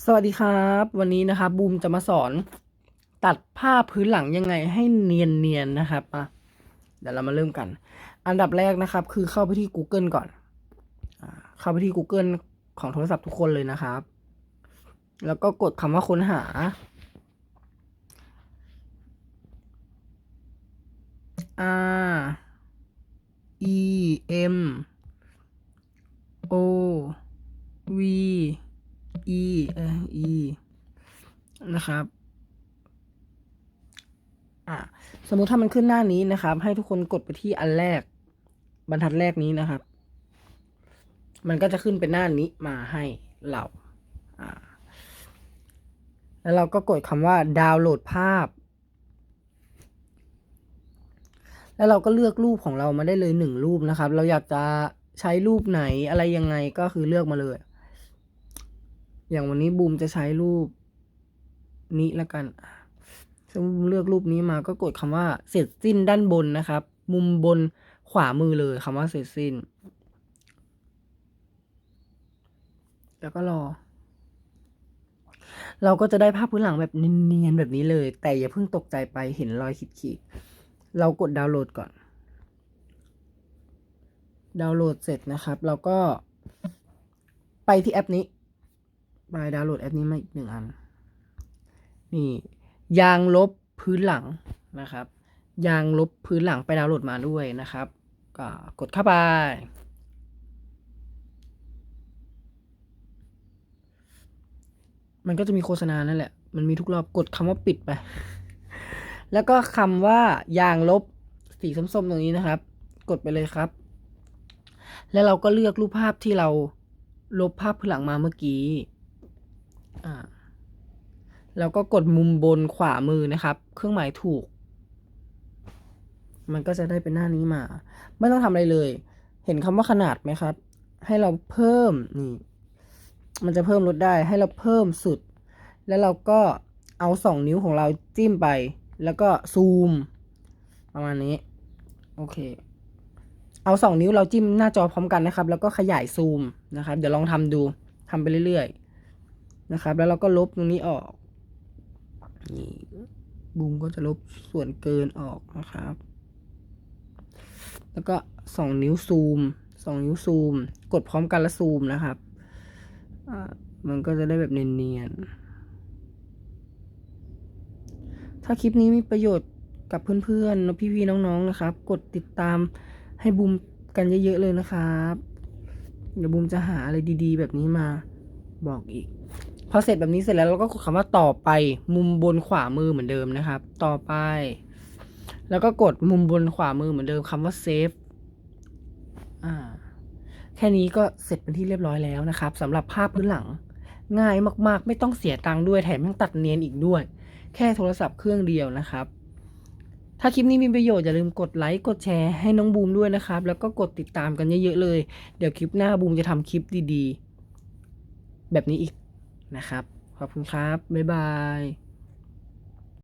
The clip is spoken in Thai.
สวัสดีครับ วันนี้นะครับบูมจะมาสอน ตัดผ้าพื้นหลังยังไงให้เนียนๆนะครับอะเดี๋ยวเรามาเริ่มกัน อันดับแรกนะครับ คือเข้าไปที่ Google ก่อนอเข้าไปที่ Google ของโทรศัพท์ทุกคนเลยนะครับ แล้วก็กดคำว่าค้นหา R E M O V E เออ E นะครับอะสมมุติถ้ามันขึ้นหน้านี้นะครับ ให้ทุกคนกดไปที่อันแรก บรรทัดแรกนี้นะครับ มันก็จะขึ้นเป็นหน้านี้มาให้เราอ่าแล้วเราก็กดคำว่าดาวน์โหลดภาพ แล้วเราก็เลือกรูปของเรามาได้เลยหนึ่งรูปนะครับ เราอยากจะใช้รูปไหนอะไรยังไงก็คือเลือกมาเลย อย่างวันนี้บูมจะใช้รูปนี้แล้วกันซึ่งบูมเลือกรูปนี้มาก็กดคำว่าเสร็จสิ้นด้านบนนะครับ มุมบนขวามือเลยคำว่าเสร็จสิ้น แล้วก็รอ เราก็จะได้ภาพพื้นหลังแบบเนียนๆแบบนี้เลย แต่อย่าเพิ่งตกใจไปเห็นรอยขีดๆเรากดดาวน์โหลดก่อน ดาวน์โหลดเสร็จนะครับ เราก็ไปที่แอปนี้ ไปดาวน์โหลดแอปนี้มาอีกหนึ่งอัน นี่ ยางลบพื้นหลังนะครับ ยางลบพื้นหลังไปดาวน์โหลดมาด้วยนะครับ ก็กดเข้าไปมันก็จะมีโฆษณานั่นแหละ มันมีทุกรอบกดคำว่าปิดไป แล้วก็คำว่ายางลบสีส้มๆตรงนี้นะครับ กดไปเลยครับ แล้วเราก็เลือกรูปภาพที่เราลบภาพพื้นหลังมาเมื่อกี้ อ่าแล้วก็กดมุมบนขวามือนะครับ เครื่องหมายถูก มันก็จะได้เป็นหน้านี้มา ไม่ต้องทำอะไรเลย เห็นคำว่าขนาดไหมครับ ให้เราเพิ่มนี่ มันจะเพิ่มลดได้ ให้เราเพิ่มสุด แล้วเราก็เอาสองนิ้วของเราจิ้มไป แล้วก็ซูม ประมาณนี้ โอเค เอาสองนิ้วเราจิ้มหน้าจอพร้อมกันนะครับ แล้วก็ขยายซูมนะครับ เดี๋ยวลองทำดูทำไปเรื่อยๆ นะครับ แล้วเราก็ลบตรงนี้ออกนี่บูมก็จะลบส่วนเกินออกนะครับ แล้วก็สองนิ้วซูมสองนิ้วซูม กดพร้อมกันแล้วซูมนะครับมันก็จะได้แบบเนียนๆ ถ้าคลิปนี้มีประโยชน์กับเพื่อนๆพี่ๆน้องๆนะครับ กดติดตามให้บูมกันเยอะๆเลยนะครับ เดี๋ยวบูมจะหาอะไรดีๆ แบบนี้มาบอกอีก พอเสร็จแบบนี้เสร็จแล้วเราก็กดคำว่าต่อไปมุมบนขวามือเหมือนเดิมนะครับ ต่อไป แล้วก็กดมุมบนขวามือเหมือนเดิมคำว่าเซฟอ่าแค่นี้ก็เสร็จเป็นที่เรียบร้อยแล้วนะครับสำหรับภาพพื้นหลัง ง่ายมากๆ ไม่ต้องเสียตังค์ด้วยแถมยังตัดเนียนอีกด้วย แค่โทรศัพท์เครื่องเดียวนะครับ ถ้าคลิปนี้มีประโยชน์อย่าลืมกดไลค์กดแชร์ให้น้องบูมด้วยนะครับ แล้วก็กดติดตามกันเยอะๆเลย เดี๋ยวคลิปหน้าบูมจะทำคลิปดีๆ แบบนี้อีก นะครับ ขอบคุณครับ บ๊ายบาย